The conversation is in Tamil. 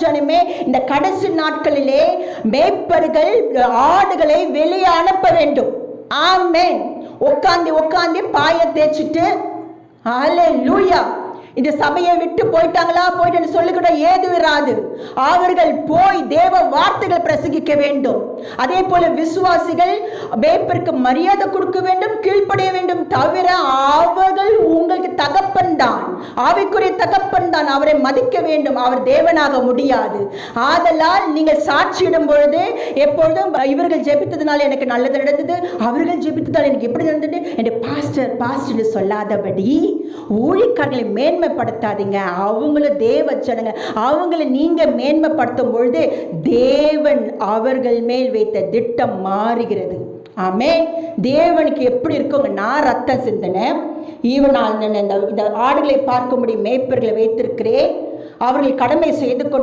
ஜனமே இந்த கடைசி நாட்களிலே மேய்ப்பர்கள் ஆடுகளை வெளியே அனுப்ப வேண்டும். ஆமென். உட்காந்து உட்காந்து பாய தேய்ச்சிட்டு ஹalleluya. இந்த சபையை விட்டு போயிட்டாங்களா போயிட்டு சொல்லிக்கிட்ட ஏது இராது. அவர்கள் போய் தேவ வார்த்தைகள் பிரசங்கிக்க வேண்டும். அதே போல விசுவாசிகள் வேப்பிற்கு மரியாதை கொடுக்க வேண்டும் கீழ்ப்படைய வேண்டும் தவிர அவர் தான் ஆவிக்குரிய தகப்பன் தான் அவரை மதிக்க வேண்டும். அவர் தேவனாக முடியாது. ஆதலால் நீங்கள் சாட்சியிடும் பொழுது எப்பொழுதும் இவர்கள் ஜெபித்ததுனால எனக்கு நல்லது நடந்தது. அவர்கள் ஜெபித்ததால் எனக்கு எப்படி நடந்தது? என்று பாஸ்டர் பாஸ்டர் சொல்லாதபடி ஊழிக்காரர்களை மேன்மைப்படுத்தாதீங்க. அவங்கள தேவ ஜனங்க அவங்கள நீங்க மேன்மைப்படுத்தும் பொழுது தேவன் அவர்கள் மேல் வைத்த திட்டம் மாறுகிறது. ஆமே தேவனுக்கு எப்படி இருக்குங்க? நான் ரத்தம் சிந்தினேன். ஈவனால் இந்த இந்த ஆடுகளை பார்க்கும்படி மேய்ப்பர்களை வைத்திருக்கிறேன். அவர்கள் கடமை செய்து கொண்டு